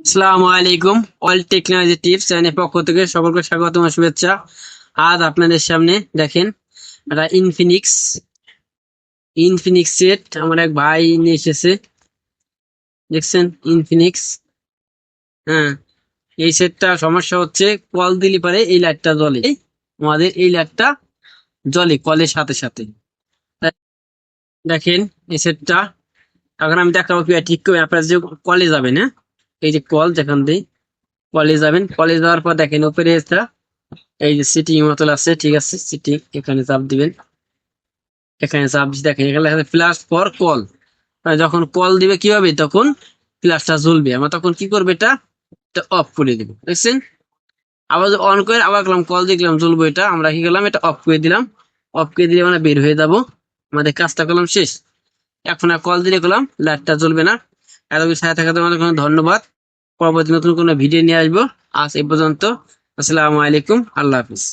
আসসালামু আলাইকুম, all technology tips চ্যানেলের পক্ষ থেকে সকলকে স্বাগত ও শুভেচ্ছা। আজ আপনাদের সামনে দেখেন একটা ইনফিনিক্স ইনফিনিক্স সেট আমার এক ভাই নিয়ে এসেছে। দেখছেন? ইনফিনিক্স হ্যাঁ এই সেটটা সমস্যা হচ্ছে, কল দিলে পারে এই লাইটটা জ্বলে। আমাদের এই লাইটটা জ্বলে কলের সাথে সাথে। দেখেন এই সেটটা এখন আমি দেখাবো ঠিক করে আপনারা যে কলে যাবেন হ্যাঁ? এই যে কল যেখান দিয়ে কলে যাবেন কলে যাওয়ার পর দেখেন উপরে এটা এই যে সিটি মতো আছে ঠিক আছে সিটি এখানে চাপ দিবেন। এখানে চাপ দেখেন, এখানে ফ্ল্যাশ ফর কল যখন কল দিবে কি হবে তখন ফ্ল্যাশটা জ্বলবে। আমরা তখন কি করবে এটা? এটা অফ করে দিব। দেখছেন? আবার অন করে আবার গেলাম কল দেখলাম, জ্বলবো এটা। আমরা কি করলাম? এটা অফ করে দিলাম। অফ করে দিলে আমরা বের হয়ে যাব। আমাদের কাজটা করলাম শেষ। এখন আর কল দিলে করলাম লাইটটা জ্বলবে না। এত সাথে অনেক অনেক ধন্যবাদ। পরবর্তী নতুন কোনো ভিডিও নিয়ে আসব। আজ এই পর্যন্ত। আসসালামু আলাইকুম। আল্লাহ হাফিজ।